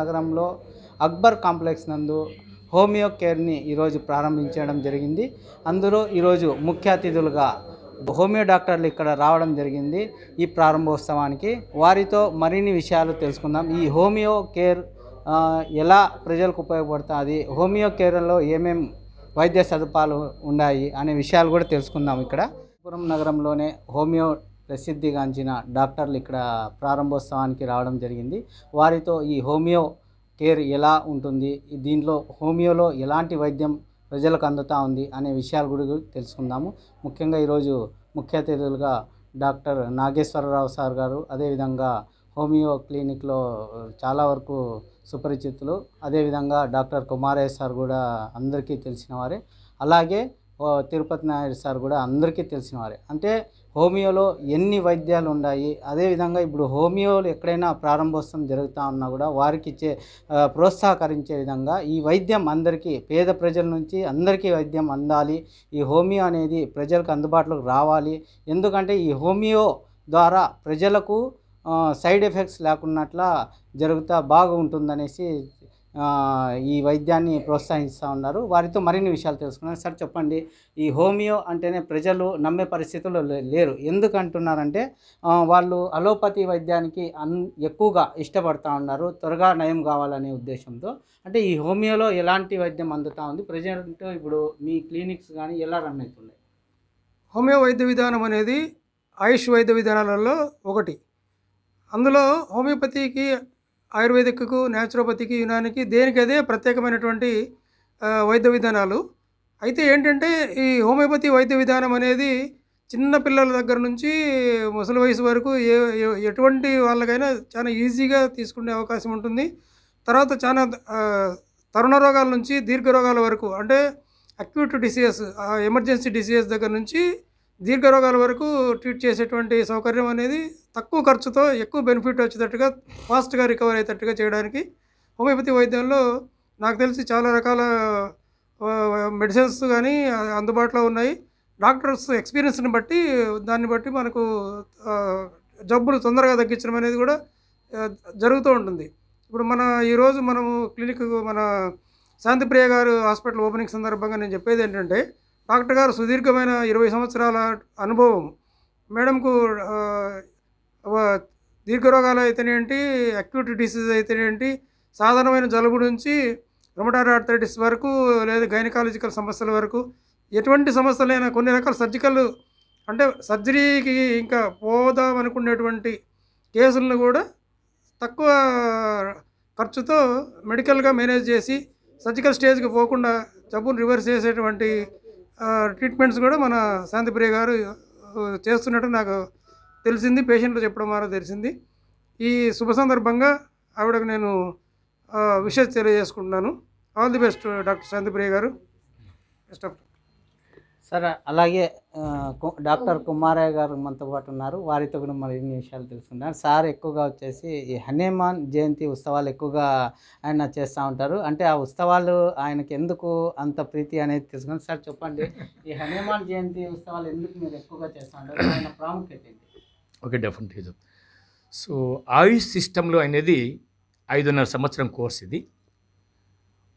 నగరంలో అక్బర్ కాంప్లెక్స్ నందు హోమియో కేర్ని ఈరోజు ప్రారంభించడం జరిగింది. అందులో ఈరోజు ముఖ్య అతిథులుగా హోమియో డాక్టర్లు ఇక్కడ రావడం జరిగింది ఈ ప్రారంభోత్సవానికి. వారితో మరిన్ని విషయాలు తెలుసుకుందాం. ఈ హోమియో కేర్ ఎలా ప్రజలకు ఉపయోగపడుతుంది? హోమియో కేర్లో ఏమేం వైద్య సదుపాయాలు ఉన్నాయి అనే విషయాలు కూడా తెలుసుకుందాం ఇక్కడ. పురం నగరంలోనే హోమియో ప్రసిద్ధిగాంచిన డాక్టర్లు ఇక్కడ ప్రారంభోత్సవానికి రావడం జరిగింది. వారితో ఈ హోమియో కేర్ ఎలా ఉంటుంది? దీంట్లో హోమియోలో ఎలాంటి వైద్యం ప్రజలకు అందుతూ ఉంది అనే విషయాలు గురించి తెలుసుకుందాము. ముఖ్యంగా ఈరోజు ముఖ్య అతిథులుగా డాక్టర్ నాగేశ్వరరావు సార్ గారు అదేవిధంగా హోమియో క్లినిక్లో చాలా వరకు సుపరిచితులు అదేవిధంగా డాక్టర్ కుమారయ్య సార్ కూడా అందరికీ తెలిసిన వారే. అలాగే ఓ తిరుపతి నాయుడు సార్ కూడా అందరికీ తెలిసిన వారే. అంటే హోమియోలో ఎన్ని వైద్యాలు ఉన్నాయి అదేవిధంగా ఇప్పుడు హోమియోలు ఎక్కడైనా ప్రారంభోత్సవం జరుగుతూ ఉన్నా కూడా వారికి ఇచ్చే ప్రోత్సాహకరించే విధంగా ఈ వైద్యం అందరికీ పేద ప్రజల నుంచి అందరికీ వైద్యం అందాలి. ఈ హోమియో అనేది ప్రజలకు అందుబాటులోకి రావాలి. ఎందుకంటే ఈ హోమియో ద్వారా ప్రజలకు సైడ్ ఎఫెక్ట్స్ లేకున్నట్ల జరుగుతా బాగుంటుందనేసి ఈ వైద్యాన్ని ప్రోత్సహిస్తూ ఉన్నారు. వారితో మరిన్ని విషయాలు తెలుసుకున్నారు సార్ చెప్పండి ఈ హోమియో అంటేనే ప్రజలు నమ్మే పరిస్థితుల్లో లే- లేరు. ఎందుకంటున్నారంటే వాళ్ళు అలోపతి వైద్యానికి అన్ ఎక్కువగా ఇష్టపడతా ఉన్నారు. త్వరగా నయం కావాలనే ఉద్దేశంతో. అంటే ఈ హోమియోలో ఎలాంటి వైద్యం అందుతూ ఉంది? ప్రజెంట్ ఇప్పుడు మీ క్లినిక్స్ కానీ ఎలా రన్ అవుతున్నాయి? హోమియో వైద్య విధానం అనేది ఆయుష్ వైద్య విధానాలలో ఒకటి. అందులో హోమియోపతికి ఆయుర్వేదిక్కు న్యాచురోపతికి యునానికి దేనికి అదే ప్రత్యేకమైనటువంటి వైద్య విధానాలు. అయితే ఏంటంటే ఈ హోమియోపతి వైద్య విధానం అనేది చిన్న పిల్లల దగ్గర నుంచి ముసలి వయసు వరకు ఏ ఎటువంటి వాళ్ళకైనా చాలా ఈజీగా తీసుకునే అవకాశం ఉంటుంది. తర్వాత చాలా తరుణ రోగాల నుంచి దీర్ఘ రోగాల వరకు అంటే అక్యూట్ డిసీజెస్ ఎమర్జెన్సీ డిసీజెస్ దగ్గర నుంచి దీర్ఘ రోగాల వరకు ట్రీట్ చేసేటువంటి సౌకర్యం అనేది తక్కువ ఖర్చుతో ఎక్కువ బెనిఫిట్ వచ్చేటట్టుగా ఫాస్ట్గా రికవర్ అయ్యేటట్టుగా చేయడానికి హోమియోపతి వైద్యంలో నాకు తెలిసి చాలా రకాల మెడిసిన్స్ కానీ అందుబాటులో ఉన్నాయి. డాక్టర్స్ ఎక్స్పీరియన్స్ని బట్టి దాన్ని బట్టి మనకు జబ్బులు తొందరగా తగ్గించడం అనేది కూడా జరుగుతూ ఉంటుంది. ఇప్పుడు మన ఈరోజు మనము క్లినిక్ మన శాంతిప్రియ గారు హాస్పిటల్ ఓపెనింగ్ సందర్భంగా నేను చెప్పేది ఏంటంటే డాక్టర్ గారు సుదీర్ఘమైన ఇరవై సంవత్సరాల అనుభవం. మేడంకు దీర్ఘ వ- దీర్ఘరోగాలు అయితేనేంటి అక్యూట్ డిసీజ్ అయితేనేంటి సాధారణమైన జలుబు నుంచి రొమటార్ ఆర్థరైటిస్ వరకు లేదా గైనకాలజికల్ సమస్యల వరకు ఎటువంటి సమస్యలైనా కొన్ని రకాల సర్జికల్ అంటే సర్జరీకి ఇంకా పోదాం అనుకునేటువంటి కేసులను కూడా తక్కువ ఖర్చుతో మెడికల్గా మేనేజ్ చేసి సర్జికల్ స్టేజ్కి పోకుండా జబ్బును రివర్స్ చేసేటువంటి ట్రీట్మెంట్స్ కూడా మన శాంతిప్రియ గారు చేస్తున్నట్టు నాకు తెలిసింది. పేషెంట్లు చెప్పడం ద్వారా తెలిసింది. ఈ శుభ సందర్భంగా ఆవిడకు నేను విషయం తెలియజేసుకుంటున్నాను. All the best doctor Shantipriya గారు. బెస్ట్ ఆఫ్ సార్ అలాగే కు- డాక్టర్ కుమారయ్య గారు మనతో పాటు ఉన్నారు. వారితో కూడా మరిన్ని విషయాలు తెలుసుకున్నారు సార్ ఎక్కువగా వచ్చేసి ఈ హనుమాన్ జయంతి ఉత్సవాలు ఎక్కువగా ఆయన చేస్తూ ఉంటారు. అంటే ఆ ఉత్సవాలు ఆయనకి ఎందుకు అంత ప్రీతి అనేది తెలుసుకున్నారు సార్ చెప్పండి. ఈ హనుమాన్ జయంతి ఉత్సవాలు ఎందుకు మీరు ఎక్కువగా చేస్తూ ఉంటారు? ఆయన ప్రాముఖ్యత ఏంటి? ఓకే డెఫినెట్గా చెప్. సో ఆయుష్ సిస్టంలో అనేది ఐదున్నర సంవత్సరం కోర్స్ ఇది.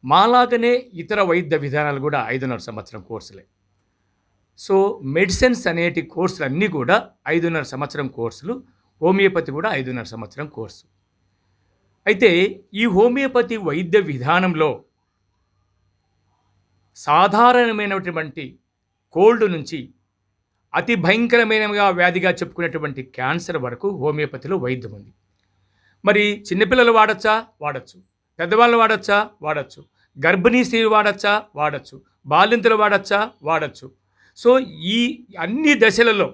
మాలాగనే ఇతర వైద్య విధానాలు కూడా ఐదున్నర సంవత్సరం కోర్సులే. సో మెడిసిన్స్ అనేటి కోర్సులు అన్నీ కూడా ఐదున్నర సంవత్సరం కోర్సులు హోమియోపతి కూడా ఐదున్నర సంవత్సరం కోర్సు. అయితే ఈ హోమియోపతి వైద్య విధానంలో సాధారణమైనటువంటి కోల్డ్ నుంచి అతి భయంకరమైనగా వ్యాధిగా చెప్పుకునేటువంటి క్యాన్సర్ వరకు హోమియోపతిలో వైద్యం ఉంది. మరి చిన్నపిల్లలు వాడచ్చా? వాడచ్చు. పెద్దవాళ్ళు వాడచ్చా? వాడచ్చు. గర్భిణీ స్త్రీలు వాడచ్చా? వాడచ్చు. బాలింతలు వాడచ్చా? వాడచ్చు. సో ఈ అన్ని దశలలో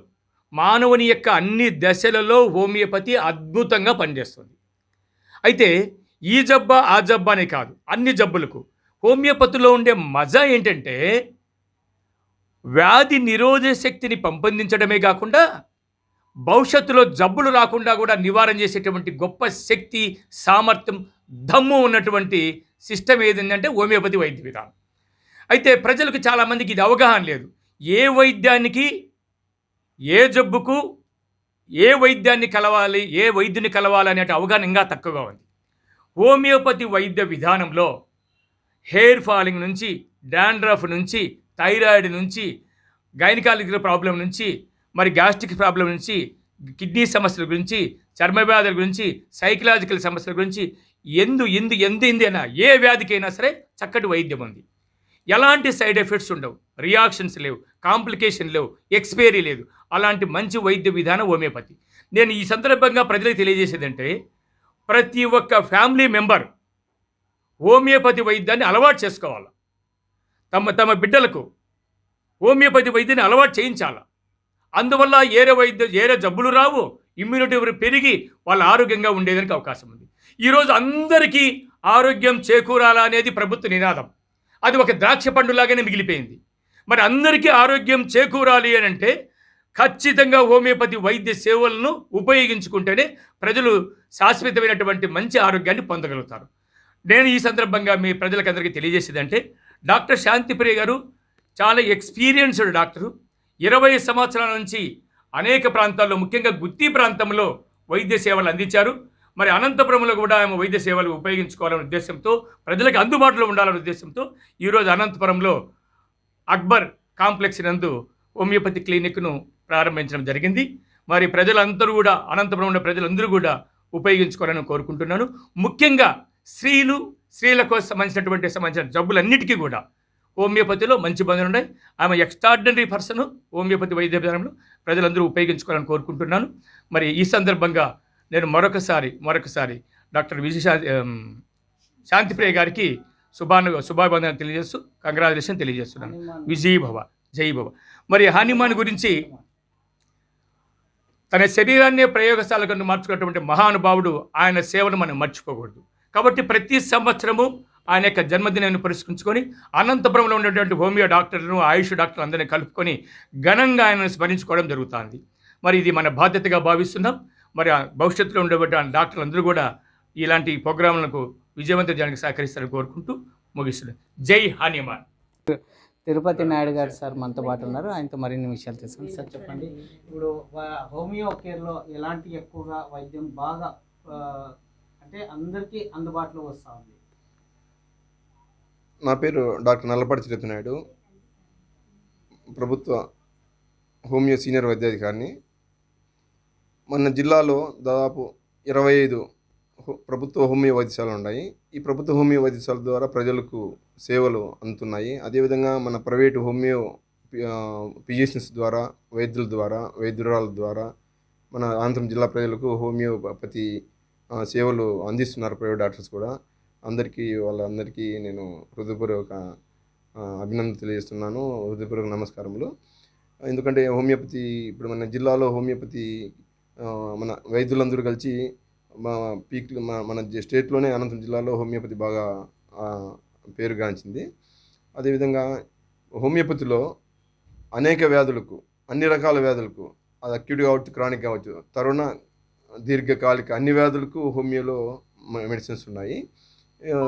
మానవుని యొక్క అన్ని దశలలో హోమియోపతి అద్భుతంగా పనిచేస్తుంది. అయితే ఈ జబ్బ ఆ జబ్బ అనే కాదు అన్ని జబ్బులకు. హోమియోపతిలో ఉండే మజా ఏంటంటే వ్యాధి నిరోధక శక్తిని పెంపొందించడమే కాకుండా భవిష్యత్తులో జబ్బులు రాకుండా కూడా నివారణ చేసేటువంటి గొప్ప శక్తి సామర్థ్యం దమ్ము ఉన్నటువంటి సిస్టమ్ ఏదంటే హోమియోపతి వైద్య విధానం. అయితే ప్రజలకు చాలామందికి ఇది అవగాహన లేదు. ఏ వైద్యానికి ఏ జబ్బుకు ఏ వైద్యాన్ని కలవాలి ఏ వైద్యుని కలవాలి అనే అవగాహన ఇంకా తక్కువగా ఉంది. హోమియోపతి వైద్య విధానంలో హెయిర్ ఫాలింగ్ నుంచి డాండ్రఫ్ నుంచి థైరాయిడ్ నుంచి గైనకాలజికల్ ప్రాబ్లం నుంచి మరి గ్యాస్ట్రిక్ ప్రాబ్లం నుంచి కిడ్నీ సమస్యల గురించి చర్మ వ్యాధుల గురించి సైకలాజికల్ సమస్యల గురించి ఎందు ఎందు ఎందు ఎందైనా ఏ వ్యాధికైనా సరే చక్కటి వైద్యం ఉంది. ఎలాంటి సైడ్ ఎఫెక్ట్స్ ఉండవు. రియాక్షన్స్ లేవు కాంప్లికేషన్ లేవు ఎక్స్పైరీ లేదు. అలాంటి మంచి వైద్య విధానం హోమియోపతి. నేను ఈ సందర్భంగా ప్రజలకు తెలియజేసేదంటే ప్రతి ఒక్క ఫ్యామిలీ మెంబర్ హోమియోపతి వైద్యాన్ని అలవాటు చేసుకోవాలి. తమ తమ బిడ్డలకు హోమియోపతి వైద్యాన్ని అలవాటు చేయించాలి. అందువల్ల ఏరే వైద్య ఏరే జబ్బులు రావు ఇమ్యూనిటీ పెరిగి వాళ్ళు ఆరోగ్యంగా ఉండేదానికి అవకాశం ఉంది. ఈరోజు అందరికీ ఆరోగ్యం చేకూరాలా అనేది ప్రభుత్వ నినాదం. అది ఒక ద్రాక్ష పండులాగానే మిగిలిపోయింది. మరి అందరికీ ఆరోగ్యం చేకూరాలి అని అంటే ఖచ్చితంగా హోమియోపతి వైద్య సేవలను ఉపయోగించుకుంటేనే ప్రజలు శాశ్వతమైనటువంటి మంచి ఆరోగ్యాన్ని పొందగలుగుతారు. నేను ఈ సందర్భంగా మీ ప్రజలకందరికీ తెలియజేసేదంటే డాక్టర్ శాంతిప్రియ గారు చాలా ఎక్స్పీరియన్స్డ్ డాక్టరు. ఇరవై సంవత్సరాల నుంచి అనేక ప్రాంతాల్లో ముఖ్యంగా గుత్తి ప్రాంతంలో వైద్య సేవలు అందించారు. మరి అనంతపురంలో కూడా ఆమె వైద్య సేవలు ఉపయోగించుకోవాలనే ఉద్దేశంతో ప్రజలకు అందుబాటులో ఉండాలనే ఉద్దేశంతో ఈరోజు అనంతపురంలో అక్బర్ కాంప్లెక్స్ నందు హోమియోపతి క్లినిక్ను ప్రారంభించడం జరిగింది. మరి ప్రజలందరూ కూడా అనంతపురం ఉన్న ప్రజలందరూ కూడా ఉపయోగించుకోవాలని కోరుకుంటున్నాను. ముఖ్యంగా స్త్రీలు స్త్రీలకు సంబంధించినటువంటి సంబంధించిన జబ్బులన్నిటికీ కూడా హోమియోపతిలో మంచి బంధులు ఉన్నాయి. ఆమె ఎక్స్ట్రాడినరీ పర్సన్ హోమియోపతి వైద్య విధానంలో ప్రజలందరూ ఉపయోగించుకోవాలని కోరుకుంటున్నాను. మరి ఈ సందర్భంగా నేను మరొకసారి మరొకసారి డాక్టర్ విజయ శాంతిప్రియ గారికి శుభాను శుభాభివందనాలు తెలియజేస్తూ కంగ్రాచులేషన్ తెలియజేస్తున్నాను. విజయ్ భవ జై భవ మరి హనుమాన్ గురించి తన శరీరాన్నే ప్రయోగశాలకు మార్చుకున్నటువంటి మహానుభావుడు ఆయన సేవను మనం మర్చిపోకూడదు. కాబట్టి ప్రతి సంవత్సరము ఆయన యొక్క జన్మదినాన్ని పురస్కరించుకొని అనంతపురంలో ఉన్నటువంటి హోమియో డాక్టర్లను ఆయుష్ డాక్టర్లు అందరినీ కలుపుకొని ఘనంగా ఆయనను స్మరించుకోవడం జరుగుతుంది. మరి ఇది మన బాధ్యతగా భావిస్తున్నాం. మరి ఆ భవిష్యత్తులో ఉండేటువంటి డాక్టర్లు అందరూ కూడా ఇలాంటి ప్రోగ్రాంలకు విజయవంతం చేయడానికి సహకరిస్తారని కోరుకుంటూ ముగిస్తున్నాను జై హనుమాన్ తిరుపతి నాయుడు గారు సార్ మనతో పాటు ఉన్నారు. ఆయనతో మరిన్ని విషయాలు తెలుసుకుందాం. సార్ చెప్పండి. ఇప్పుడు హోమియో కేర్లో ఎలాంటి ఎక్కువగా వైద్యం బాగా అంటే అందరికీ అందుబాటులో వస్తూ ఉంది? నా పేరు డాక్టర్ నల్లపాటి తిరుపతి నాయుడు ప్రభుత్వ హోమియో సీనియర్ వైద్యాధికారిని. మన జిల్లాలో దాదాపు ఇరవై ఐదు హో- ప్రభుత్వ హోమియో వైద్యశాలలు ఉన్నాయి. ఈ ప్రభుత్వ హోమియో వైద్యశాల ద్వారా ప్రజలకు సేవలు అందుతున్నాయి. అదేవిధంగా మన ప్రైవేటు హోమియో ఫిజిషియన్స్ ద్వారా వైద్యుల ద్వారా వైద్యురాల ద్వారా మన అనంతరం జిల్లా ప్రజలకు హోమియోపతి సేవలు అందిస్తున్నారు ప్రైవేట్ డాక్టర్స్ కూడా. అందరికీ వాళ్ళందరికీ నేను హృదయపూర్వక అభినందన తెలియజేస్తున్నాను. హృదయపూర్వక నమస్కారములు. ఎందుకంటే హోమియోపతి ఇప్పుడు మన జిల్లాలో హోమియోపతి మన వైద్యులందరూ కలిసి మా పీక్ మన మన స్టేట్లోనే అనంతపురం జిల్లాలో హోమియోపతి బాగా పేరుగాంచింది అదేవిధంగా హోమియోపతిలో అనేక వ్యాధులకు అన్ని రకాల వ్యాధులకు అది అక్యూట్ కావచ్చు క్రానిక్ కావచ్చు తరుణ దీర్ఘకాలిక అన్ని వ్యాధులకు హోమియోలో మె- మెడిసిన్స్ ఉన్నాయి.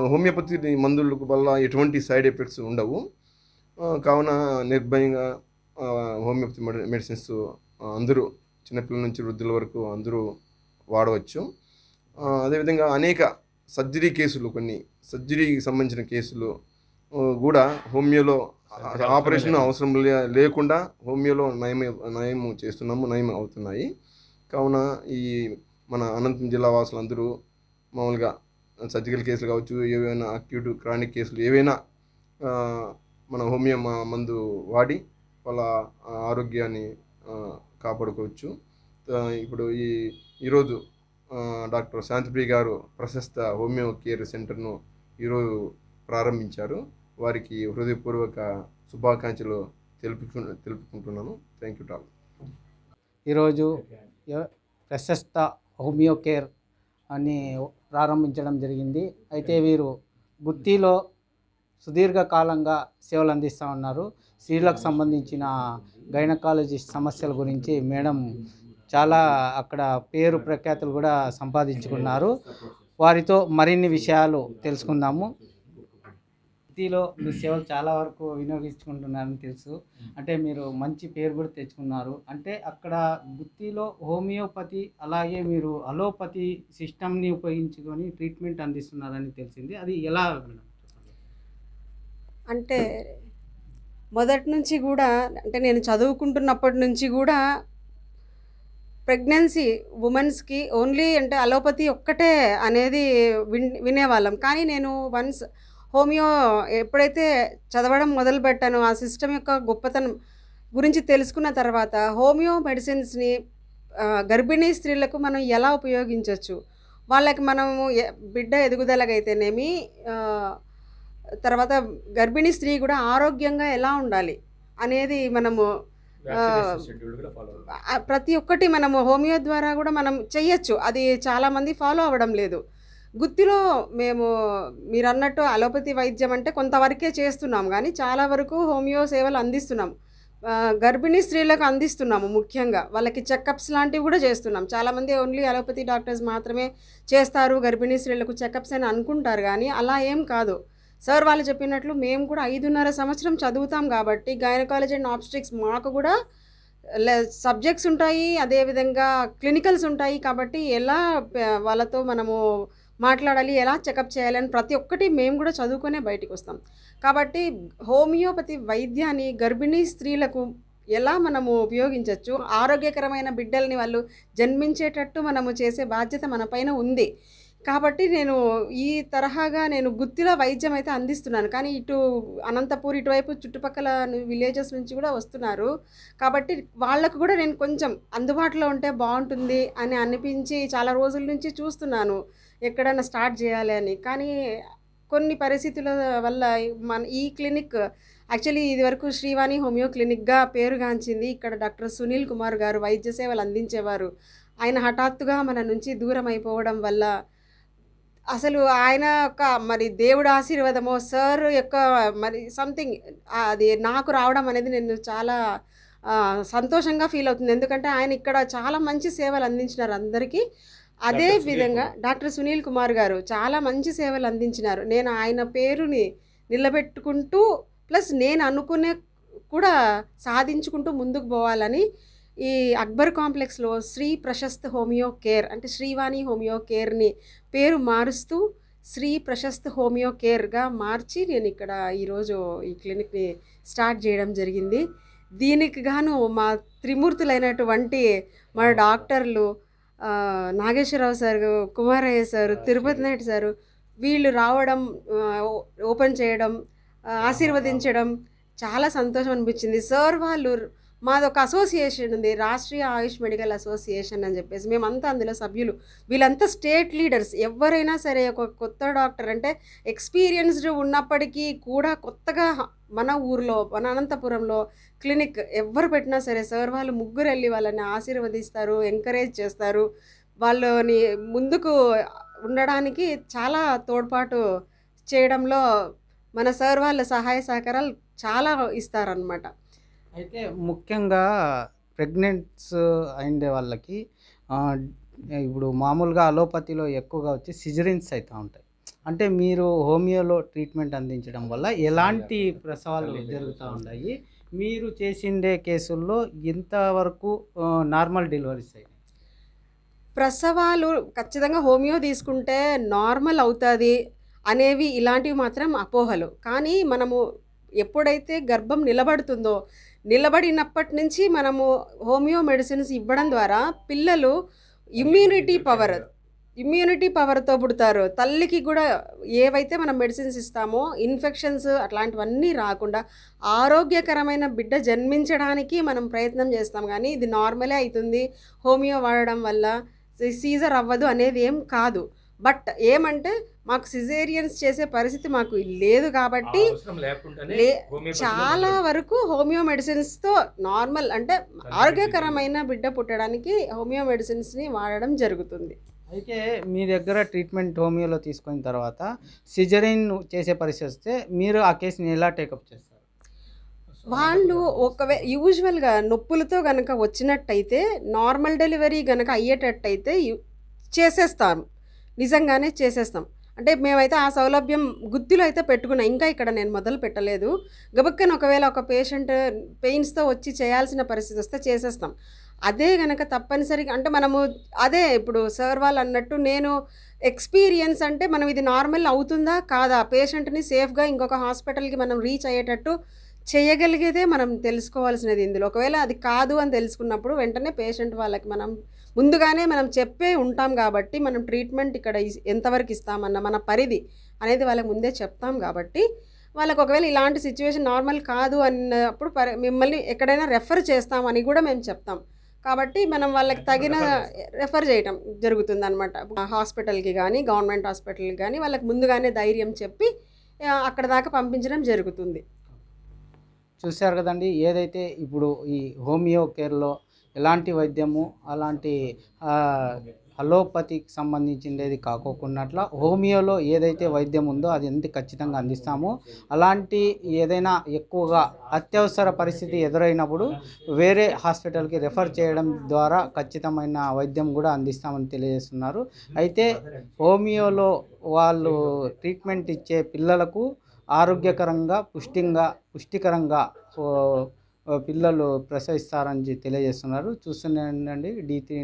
హోమియోపతి మందులకు వల్ల ఎటువంటి సైడ్ ఎఫెక్ట్స్ ఉండవు. కావున నిర్భయంగా హోమియోపతి మెడిసిన్స్ అందరూ చిన్నపిల్లల నుంచి వృద్ధుల వరకు అందరూ వాడవచ్చు. అదేవిధంగా అనేక సర్జరీ కేసులు కొన్ని సర్జరీకి సంబంధించిన కేసులు కూడా హోమియోలో ఆపరేషన్ అవసరం లేకుండా హోమియోలో నయం నయం చేస్తున్నాము నయం అవుతున్నాయి. కావున ఈ మన అనంతపురం జిల్లా వాసులందరూ మామూలుగా సర్జికల్ కేసులు కావచ్చు ఏవైనా అక్యూట్ క్రానిక్ కేసులు ఏవైనా మన హోమియో మ- మందు వాడి వాళ్ళ ఆరోగ్యాన్ని కాపాడుకోవచ్చు. ఇప్పుడు ఈ ఈరోజు డాక్టర్ శాంతిప్రియ గారు ప్రశస్త హోమియో కేర్ సెంటర్ను ఈరోజు ప్రారంభించారు. వారికి హృదయపూర్వక శుభాకాంక్షలు తెలుపుకు తెలుపుకుంటున్నాను. థ్యాంక్ యూ టాల్ ఈరోజు ప్రశస్త హోమియో కేర్ అని ప్రారంభించడం జరిగింది. అయితే వీరు గుత్తిలో సుదీర్ఘకాలంగా సేవలు అందిస్తూ ఉన్నారు. స్త్రీలకు సంబంధించిన గైనకాలజిస్ట్ సమస్యల గురించి మేడం చాలా అక్కడ పేరు ప్రఖ్యాతులు కూడా సంపాదించుకున్నారు. వారితో మరిన్ని విషయాలు తెలుసుకుందాము. గుత్తిలో మీ సేవలు చాలా వరకు వినియోగించుకుంటున్నారని తెలుసు. అంటే మీరు మంచి పేరు కూడా తెచ్చుకున్నారు. అంటే అక్కడ గుత్తిలో హోమియోపతి అలాగే మీరు అలోపతి సిస్టమ్ని ఉపయోగించుకొని ట్రీట్మెంట్ అందిస్తున్నారని తెలిసింది. అది ఎలా మేడం? అంటే మొదటి నుంచి కూడా అంటే నేను చదువుకుంటున్నప్పటి నుంచి కూడా ప్రెగ్నెన్సీ ఉమెన్స్కి ఓన్లీ అంటే అలోపతి ఒక్కటే అనేది విన్ వినేవాళ్ళం. కానీ నేను వన్స్ హోమియో ఎప్పుడైతే చదవడం మొదలు పెట్టానో ఆ సిస్టమ్ యొక్క గొప్పతనం గురించి తెలుసుకున్న తర్వాత హోమియో మెడిసిన్స్ని గర్భిణీ స్త్రీలకు మనం ఎలా ఉపయోగించవచ్చు వాళ్ళకి మనము ఎ- బిడ్డ ఎదుగుదలకైతేనేమి తర్వాత గర్భిణీ స్త్రీ కూడా ఆరోగ్యంగా ఎలా ఉండాలి అనేది మనము ప్రతి ఒక్కటి మనము హోమియో ద్వారా కూడా మనం చెయ్యొచ్చు. అది చాలామంది ఫాలో అవ్వడం లేదు. గుత్తిలో మేము మీరు అన్నట్టు అలోపతి వైద్యం అంటే కొంతవరకే చేస్తున్నాం కానీ చాలా వరకు హోమియో సేవలు అందిస్తున్నాం గర్భిణీ స్త్రీలకు అందిస్తున్నాము ముఖ్యంగా. వాళ్ళకి చెకప్స్ లాంటివి కూడా చేస్తున్నాం. చాలామంది ఓన్లీ అలోపతి డాక్టర్స్ మాత్రమే చేస్తారు గర్భిణీ స్త్రీలకు చెకప్స్ అని అనుకుంటారు కానీ అలా ఏం కాదు. సార్ వాళ్ళు చెప్పినట్లు మేము కూడా ఐదున్నర సంవత్సరం చదువుతాం కాబట్టి గైనకాలజీ అండ్ ఆబ్స్ట్రిక్స్ మాకు కూడా సబ్జెక్ట్స్ ఉంటాయి అదేవిధంగా క్లినికల్స్ ఉంటాయి కాబట్టి ఎలా వాళ్ళతో మనము మాట్లాడాలి ఎలా చెకప్ చేయాలని ప్రతి ఒక్కటి మేము కూడా చదువుకునే బయటికి వస్తాం. కాబట్టి హోమియోపతి వైద్యాన్ని గర్భిణీ స్త్రీలకు ఎలా మనము ఉపయోగించవచ్చు ఆరోగ్యకరమైన బిడ్డల్ని వాళ్ళు జన్మించేటట్టు మనము చేసే బాధ్యత మన పైన ఉంది. కాబట్టి నేను ఈ తరహాగా నేను గుత్తిలో వైద్యం అయితే అందిస్తున్నాను. కానీ ఇటు అనంతపూర్ ఇటువైపు చుట్టుపక్కల విలేజెస్ నుంచి కూడా వస్తున్నారు. కాబట్టి వాళ్ళకు కూడా నేను కొంచెం అందుబాటులో ఉంటే బాగుంటుంది అని అనిపించి చాలా రోజుల నుంచి చూస్తున్నాను ఎక్కడైనా స్టార్ట్ చేయాలి అని. కానీ కొన్ని పరిస్థితుల వల్ల మన ఈ క్లినిక్ యాక్చువల్లీ ఇది వరకు శ్రీవాణి హోమియో క్లినిక్గా పేరుగాంచింది. ఇక్కడ డాక్టర్ సునీల్ కుమార్ గారు వైద్య సేవలు అందించేవారు. ఆయన హఠాత్తుగా మన నుంచి దూరం అయిపోవడం వల్ల అసలు ఆయన యొక్క మరి దేవుడు ఆశీర్వాదమో సార్ యొక్క మరి సంథింగ్ అది నాకు రావడం అనేది నేను చాలా సంతోషంగా ఫీల్ అవుతుంది. ఎందుకంటే ఆయన ఇక్కడ చాలా మంచి సేవలు అందించినారు అందరికీ. అదే విధంగా డాక్టర్ సునీల్ కుమార్ గారు చాలా మంచి సేవలు అందించినారు. నేను ఆయన పేరుని నిలబెట్టుకుంటూ ప్లస్ నేను అనుకునే కూడా సాధించుకుంటూ ముందుకు పోవాలని ఈ అక్బర్ కాంప్లెక్స్లో శ్రీ ప్రశస్త్ హోమియో కేర్ అంటే శ్రీవాణి హోమియో కేర్ని పేరు మారుస్తూ శ్రీ ప్రశస్త్ హోమియో కేర్గా మార్చి నేను ఇక్కడ ఈరోజు ఈ క్లినిక్ని స్టార్ట్ చేయడం జరిగింది. దీనికి గాను మా త్రిమూర్తులైనటువంటి మా డాక్టర్లు Nageswararao sir Kumarayya sir Tirupati Naidu sir వీళ్ళు రావడం ఓపెన్ చేయడం ఆశీర్వదించడం చాలా సంతోషం అనిపించింది. సార్ వాళ్ళు మాది ఒక అసోసియేషన్ ఉంది రాష్ట్రీయ ఆయుష్ మెడికల్ అసోసియేషన్ అని చెప్పేసి. మేమంతా అందులో సభ్యులు. వీళ్ళంతా స్టేట్ లీడర్స్ ఎవరైనా సరే ఒక కొత్త డాక్టర్ అంటే ఎక్స్పీరియన్స్డ్ ఉన్నప్పటికీ కూడా కొత్తగా మన ఊర్లో మన అనంతపురంలో క్లినిక్ ఎవరు పెట్టినా సరే సార్ వాళ్ళు ముగ్గురు వెళ్ళి వాళ్ళని ఆశీర్వదిస్తారు ఎంకరేజ్ చేస్తారు. వాళ్ళని ముందుకు ఉండడానికి చాలా తోడ్పాటు చేయడంలో మన సార్ వాళ్ళ సహాయ సహకారాలు చాలా ఇస్తారనమాట అయితే ముఖ్యంగా ప్రెగ్నెంట్స్ అయిండే వాళ్ళకి ఇప్పుడు మామూలుగా అలోపతిలో ఎక్కువగా వచ్చి సిజరిన్స్ అవుతూ ఉంటాయి. అంటే మీరు హోమియోలో ట్రీట్మెంట్ అందించడం వల్ల ఎలాంటి ప్రసవాలు జరుగుతూ ఉన్నాయి మీరు చేసిండే కేసుల్లో ఇంతవరకు నార్మల్ డెలివరీస్ అయ్యాయి ప్రసవాలు ఖచ్చితంగా హోమియో తీసుకుంటే నార్మల్ అవుతుంది అనేవి ఇలాంటివి మాత్రం అపోహలు. కానీ మనము ఎప్పుడైతే గర్భం నిలబడుతుందో నిలబడినప్పటి నుంచి మనము హోమియో మెడిసిన్స్ ఇవ్వడం ద్వారా పిల్లలు ఇమ్యూనిటీ పవర్ ఇమ్యూనిటీ పవర్తో పుడతారు. తల్లికి కూడా ఏవైతే మనం మెడిసిన్స్ ఇస్తామో ఇన్ఫెక్షన్స్ అట్లాంటివన్నీ రాకుండా ఆరోగ్యకరమైన బిడ్డ జన్మించడానికి మనం ప్రయత్నం చేస్తాం. కానీ ఇది నార్మలే అవుతుంది హోమియో వాడడం వల్ల సీజర్ అవ్వదు అనేది ఏం కాదు. బట్ ఏమంటే మాకు సిజేరియన్స్ చేసే పరిస్థితి మాకు లేదు కాబట్టి చాలా వరకు హోమియో మెడిసిన్స్తో నార్మల్ అంటే ఆరోగ్యకరమైన బిడ్డ పుట్టడానికి హోమియో మెడిసిన్స్ని వాడడం జరుగుతుంది. అయితే మీ దగ్గర ట్రీట్మెంట్ హోమియోలో తీసుకున్న తర్వాత సిజరిన్ చేసే పరిస్థితి వస్తే మీరు ఆ కేసుని ఎలా టేకప్ చేస్తారు? వాళ్ళు ఒకవే యూజువల్గా నొప్పులతో గనక వచ్చినట్టయితే నార్మల్ డెలివరీ గనక అయ్యేటట్టయితే యు- చేసేస్తాం నిజంగానే చేసేస్తాం. అంటే మేమైతే ఆ సౌలభ్యం గుత్తిలో అయితే పెట్టుకున్నాం. ఇంకా ఇక్కడ నేను మొదలు పెట్టలేదు. గబక్కన ఒకవేళ ఒక పేషెంట్ పెయిన్స్తో వచ్చి చేయాల్సిన పరిస్థితి వస్తే చేసేస్తాం. అదే గనక తప్పనిసరిగా అంటే మనము అదే ఇప్పుడు సార్ వాళ్ళు అన్నట్టు నేను ఎక్స్పీరియన్స్ అంటే మనం ఇది నార్మల్ అవుతుందా కాదా? పేషెంట్ని సేఫ్గా ఇంకొక హాస్పిటల్కి మనం రీచ్ అయ్యేటట్టు చేయగలిగేదే మనం తెలుసుకోవాల్సినది ఇందులో. ఒకవేళ అది కాదు అని తెలుసుకున్నప్పుడు వెంటనే పేషెంట్ వాళ్ళకి మనం ముందుగానే మనం చెప్పే ఉంటాం కాబట్టి మనం ట్రీట్మెంట్ ఇక్కడ ఎంతవరకు ఇస్తామన్న మన పరిధి అనేది వాళ్ళకి ముందే చెప్తాం కాబట్టి వాళ్ళకి ఒకవేళ ఇలాంటి సిచ్యువేషన్ నార్మల్ కాదు అన్నప్పుడు మిమ్మల్ని ఎక్కడైనా రెఫర్ చేస్తామని కూడా మేము చెప్తాం. కాబట్టి మనం వాళ్ళకి తగిన రెఫర్ చేయటం జరుగుతుంది అనమాట హాస్పిటల్కి కానీ గవర్నమెంట్ హాస్పిటల్కి కానీ వాళ్ళకి ముందుగానే ధైర్యం చెప్పి అక్కడ దాకా పంపించడం జరుగుతుంది. చూశారు కదండి ఏదైతే ఇప్పుడు ఈ హోమియో కేర్లో ఎలాంటి వైద్యము అలాంటి అలోపతికి సంబంధించిండేది కాకోకున్నట్ల హోమియోలో ఏదైతే వైద్యం ఉందో అది ఎంత ఖచ్చితంగా అందిస్తామో అలాంటి ఏదైనా ఎక్కువగా అత్యవసర పరిస్థితి ఎదురైనప్పుడు వేరే హాస్పిటల్కి రెఫర్ చేయడం ద్వారా ఖచ్చితమైన వైద్యం కూడా అందిస్తామని తెలియజేస్తున్నారు. అయితే హోమియోలో వాళ్ళు ట్రీట్మెంట్ ఇచ్చే పిల్లలకు ఆరోగ్యకరంగా పుష్టింగా పుష్టికరంగా పిల్లలు ప్రసవిస్తారని తెలియజేస్తున్నారు. చూస్తూనే ఉండండి. D three